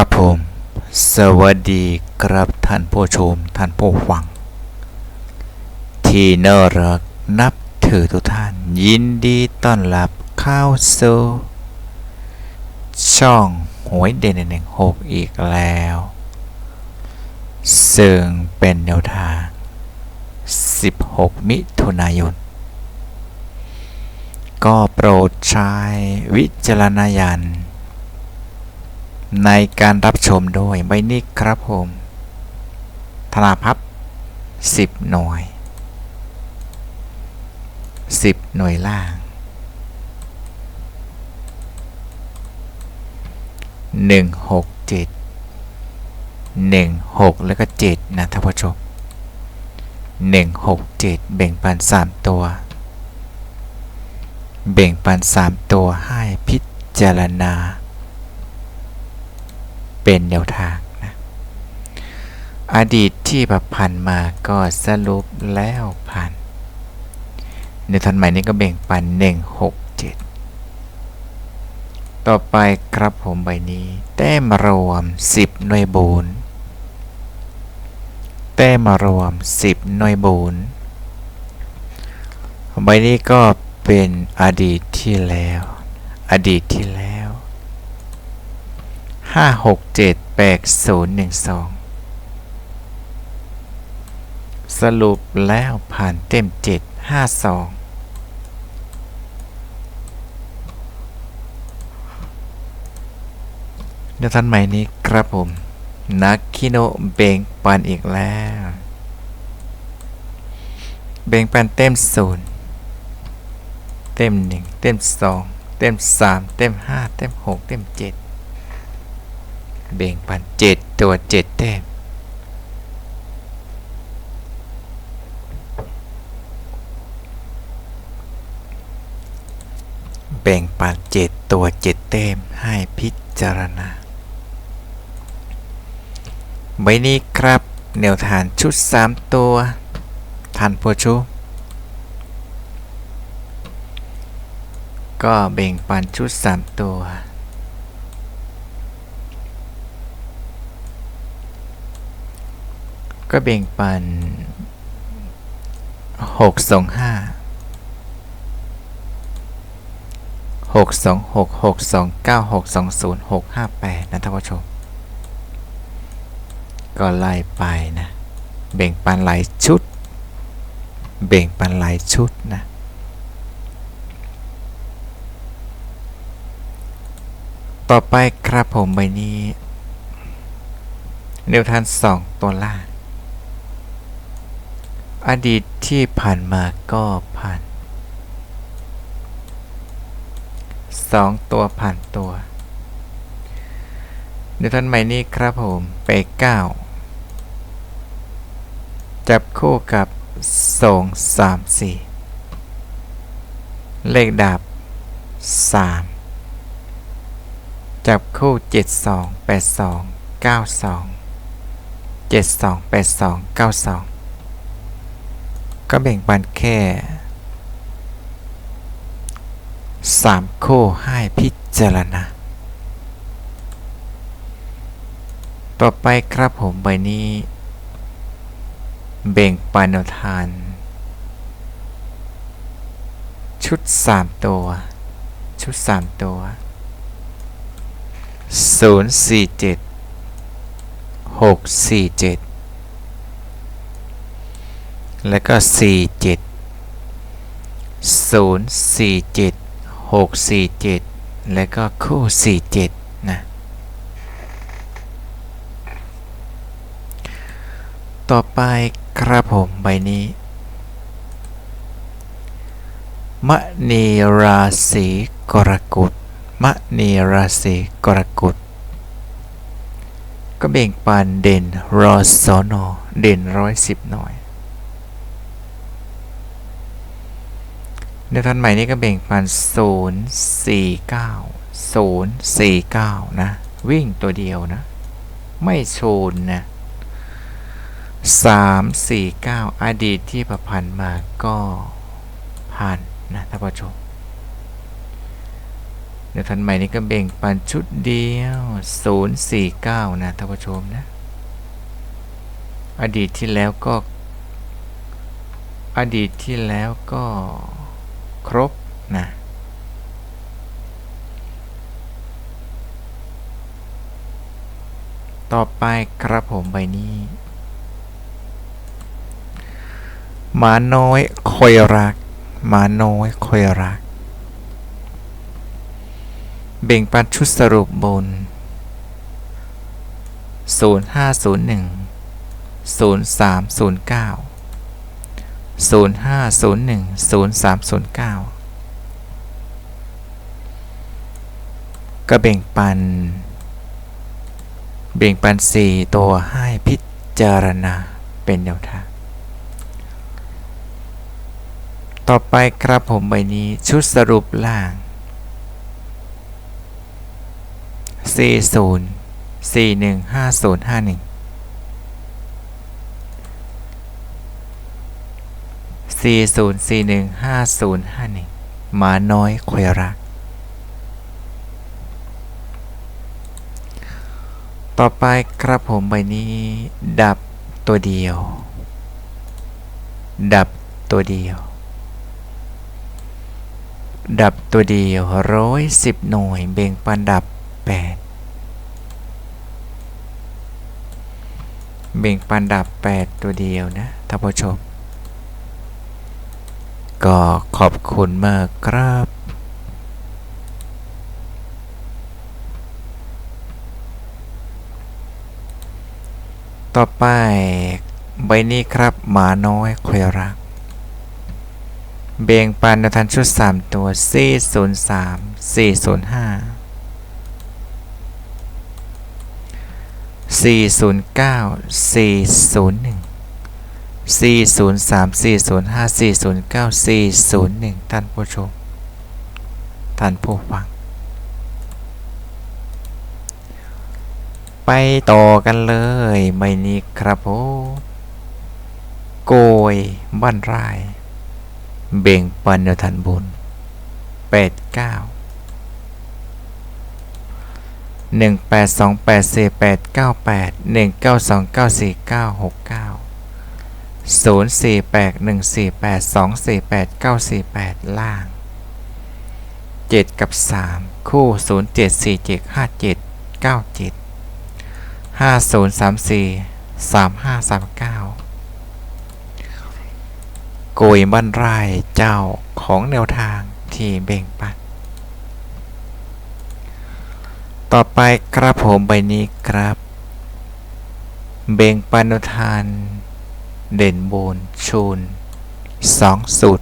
ครับผม สวัสดีครับท่านผู้ชมท่านผู้ฟัง ที่น่ารักนับถือทุกท่าน ยินดีต้อนรับเข้าสู่ช่องหวยเด่นหนึ่งหกอีกแล้ว ซึ่งเป็นแนวทาง 16 มิถุนายน ก็โปรดใช้วิจารณญาณ ในการรับชมโดยใบนี้ครับผม ธนาพับ 10 หน่วย 10 หน่วยล่าง 1 6 7 1 6 แล้วก็ 7 นะท่านผู้ชม 1 6 7 แบ่งปัน 3 ตัว แบ่งปัน 3 ตัวให้พิจารณา เป็นแนวทางนะอดีตที่ประพันมาก็สรุปแล้วผ่านในทันใหม่นี้ก็แบ่งปัน1 6 7 ต่อไปครับผมใบนี้ แต้มรวม 10 หน่วยบูนแต้มรวม 10 หน่วยบูนใบนี้ก็เป็นอดีตที่แล้ว อดีตที่แล้ว ห้าหกเจ็ดแปดศูนย์หนึ่งสองสรุปแล้วผ่านเต็มเจ็ดห้าสองเดี๋ยวท่านใหม่นี้ครับผม นักคิโนเบงปันอีกแล้ว เบงปันเต็มศูนย์เต็มหนึ่งเต็มสองเต็มสามเต็มห้าเต็มหกเต็มเจ็ด เบ่งปันเจ็ดตัวเจ็ดแต้มแบ่งปันเจ็ดตัวเจ็ดแต้มให้พิจารณาใบนี้ครับแนวทานชุด 3 ตัวทันผู้ชมก็แบ่งปันชุด 3 ตัว ก็แบ่งปันหกสองห้าหกสองหกหกสองเก้าหกสองศูนย์หกห้าแปดนะท่านผู้ชม ก็ไล่ไปนะแบ่งปันหลายชุดแบ่งปันหลายชุดนะต่อไปครับผมใบนี้แนวทานสองตัวล่าง อดีตที่ผ่านมาก็ผ่านสองตัวผ่านตัวนิวตันหม่นี้ครับผมไปก้าจับคู่กับสองสามสี่เลขดาบสามจับคู่เจ็ดสองแปดสองเก้าสองเจ็ดสองแปดสองเก้าสอง ก็แบ่งปันแค่สามคู่ให้พิจารณา ต่อไปครับผมใบนี้ แบ่งปันทาน ชุด3ตัว ชุด3ตัว047 647 แล้วก็ 47 047 647 แล้วก็คู่ 47 นะ ต่อไปครับผมใบนี้ มณีราศีกรกฎมณีราศีกรกฎก็เบ่งปานเด่นรอสอนอเด่นร้อยสิบหน่อย ในทันใหม่นี้ก็เบ่งปัน0 4 9 0 4 9 นะ วิ่งตัวเดียวนะ ไม่โชนนะ3 4 9 อดีตที่ประพันธ์มาก็ผ่านนะท่านผู้ชมเดี๋ยวทันใหม่นี้ก็เบ่งปันชุดเดียว 049 นะท่านผู้ชมนะ อดีตที่แล้วก็ อดีตที่แล้วก็ ครบนะต่อไปครับผมใบนี้หมาน้อยคอยรักหมาน้อยคอยรัก เบ่งปันชุดสรุปบน 0501 0309 0501 0309 ก็เบ่งปันเบ่งปัน 4 ตัวให้พิจารณาเป็นแนวทาง ต่อไปครับผมใบนี้ชุดสรุปล่าง 40 41 4041 5051หมาน้อยคอยรัก ต่อไปครับผมใบนี้ ดับตัวเดียว ดับตัวเดียว ดับตัวเดียวร้อยสิบหน่วยเบ่งปันดับแปดเบ่งปันดับแปดตัวเดียวนะท่านผู้ชม ก็ขอบคุณมากครับต่อไปใบนี้ครับหมาน้อยคอยรัก เบ่งปันนทันชุด 3 ตัว 403 405 409 401 403 405 409 401 ท่านผู้ชม ท่านผู้ฟัง ไปต่อกันเลยใบนี้ครับผมโกยบ้านไร่เบ่งปันเดทันบุญแปด เก้าหนึ่งแปดสองแปดสี่แปดเก้าแปดหนึ่งเก้าสองเก้าสี่เก้าหกเก้าศูนย์สี่แปดหนึ่งสี่แปดสองสี่แปดเก้าสี่แปดล่างเจ็ดกับสามคู่ศูนย์เจ็ดสี่เจ็ดห้าเจ็ดเก้าเจ็ดห้าศูนย์สามสี่สามห้าสามเก้าโกยบ้านไร่เจ้าของแนวทางที่เบ่งปันต่อไปครับผมใบนี้ครับ เบ่งปันทาน เด่นบูนชูนสองสุด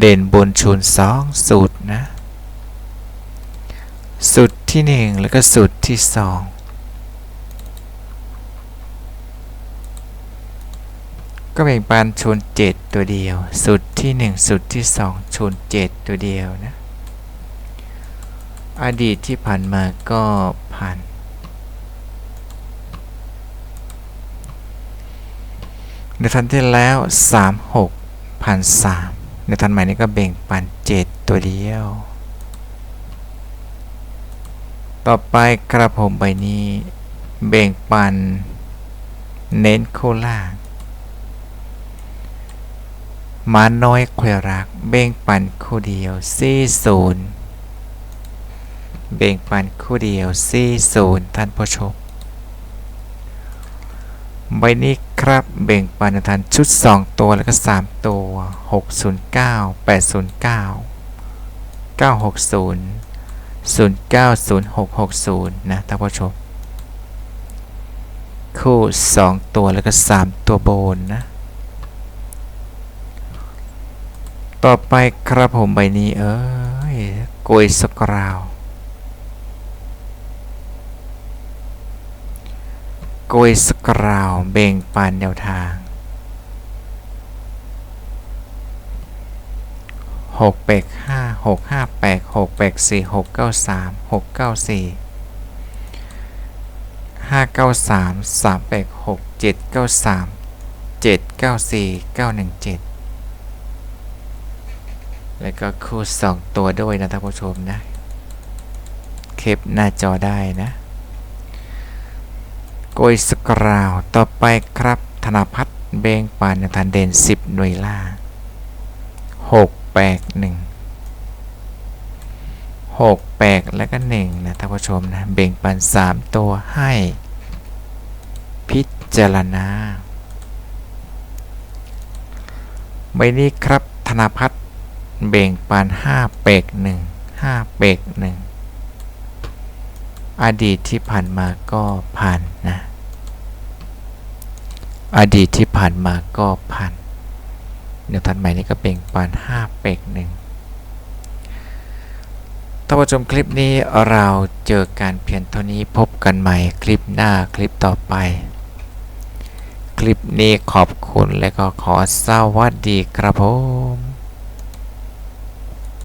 เด่นบนชูนสองสุดนะสุดที่หนึ่งแล้วก็สุดที่สองก็แบ่งปันชนเจ็ดตัวเดียว สุดที่หนึ่งสุดที่สองชนเจ็ดตัวเดียวนะ อดีตที่ผ่านมาก็ผ่าน ในทันที่แล้วสามหกผ่านสามในทันใหม่นี้ก็เบ่งปันเจ็ดตัวเดียว ต่อไปกระผมใบนี้ เบ่งปัน เน้นโคล่างมาน้อยควยรัก เบ่งปันคู่เดียวซี่ศูนย์เบ่งปันคู่เดียวซี่ศูนย์ท่านผู้ชม ใบนี้ครับเบ่งปันทันชุด 2 ตัวแล้วก็ 3 ตัว 609 809 960 090660 นะท่านผู้ชม คู่ 2 ตัวแล้วก็ 3 ตัวโบนนะ ต่อไปครับผมใบนี้เอ้ยโกยสกราว โกยสกราวเบ่งปานแนวทางหกแปดห้าหกห้าแปดหกแปดสี่หกเก้าสามหกเก้าสี่ห้าเก้าสามสามแปดหกเจ็ดเก้าสามเจ็ดเก้าสี่เก้าหนึ่งเจ็ดแล้วก็คู่สองตัวด้วยนะท่านผู้ชมนะเคปหน้าจอได้นะ โกยสกราวต่อไปครับ ธนพัฒน์เบงปานทันเด่น10 หน่วยล่าง6 8 1 6 8 แล้วก็ 1 นะท่านผู้ชมนะ เบ่งปัน 3 ตัวให้ พิจารณาใบนี้ครับ ธนพัฒน์เบ่งปัน 5 เปก1 5 เปก1 อดีตที่ผ่านมาก็ผ่านนะ อดีตที่ผ่านมาก็ผ่าน เดี๋ยวทันใหม่นี้ก็เบ่งปัน5เปก1ท่านผู้ชมคลิปนี้เราเจอการเพียงเท่านี้พบกันใหม่คลิปหน้าคลิปต่อไป คลิปนี้ขอบคุณและก็ขอสวัสดีครับผม